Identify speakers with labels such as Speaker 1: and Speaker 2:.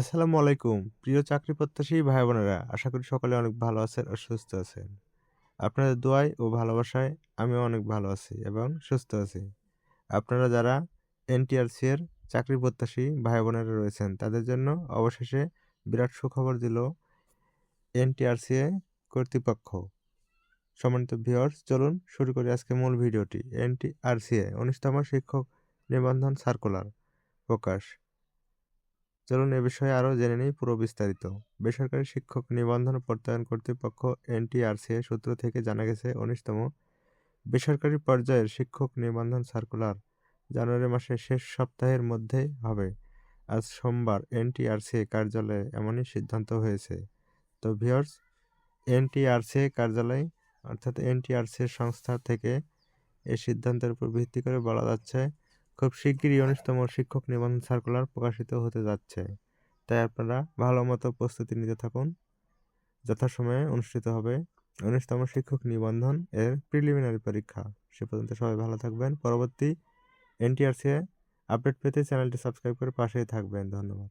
Speaker 1: আসসালামু আলাইকুম। প্রিয় চাকরি প্রত্যাশী ভাই বোনেরা আশা করি সকলে অনেক ভালো আছেন ও সুস্থ আছেন। আপনাদের দোয়ায় ও ভালোবাসায় আমিও অনেক ভালো আছি এবং সুস্থ আছি। আপনারা যারা এনটিআরসি এর চাকরি প্রত্যাশী ভাই বোনেরা রয়েছেন, তাদের জন্য অবশেষে বিরাট সুখবর দিল এনটিআরসি কর্তৃপক্ষ। সম্মানিত ভিউয়ার্স, চলুন শুরু করি আজকে মূল ভিডিওটি। এনটিআরসি এ উনিশতম শিক্ষক নিবন্ধন সার্কুলার প্রকাশ। চলুন এ বিষয়ে আরও জেনে নিই পুরো বিস্তারিত। বেসরকারি শিক্ষক নিবন্ধন প্রত্যয়ন কর্তৃপক্ষ এনটিআরসি সূত্র থেকে জানা গেছে, উনিশতম। বেসরকারি পর্যায়ের শিক্ষক নিবন্ধন সার্কুলার জানুয়ারি মাসের শেষ সপ্তাহের মধ্যে হবে। আজ সোমবার এনটিআরসি কার্যালয়ে এমনই সিদ্ধান্ত হয়েছে। তো ভিওর্স এনটিআরসি কার্যালয় অর্থাৎ এনটিআরসি সংস্থা থেকে এই সিদ্ধান্তের উপর ভিত্তি করে বলা যাচ্ছে খুব শিগগিরই উনিশতম শিক্ষক নিবন্ধন সার্কুলার প্রকাশিত হতে যাচ্ছে। তাই আপনারা ভালো মতো প্রস্তুতি নিতে থাকুন। যথাসময়ে অনুষ্ঠিত হবে উনিশতম শিক্ষক নিবন্ধন এর প্রিলিমিনারি পরীক্ষা। সে পর্যন্ত সবাই ভালো থাকবেন। পরবর্তী এনটিআরসি আপডেট পেতে চ্যানেলটি সাবস্ক্রাইব করে পাশেই থাকবেন। ধন্যবাদ।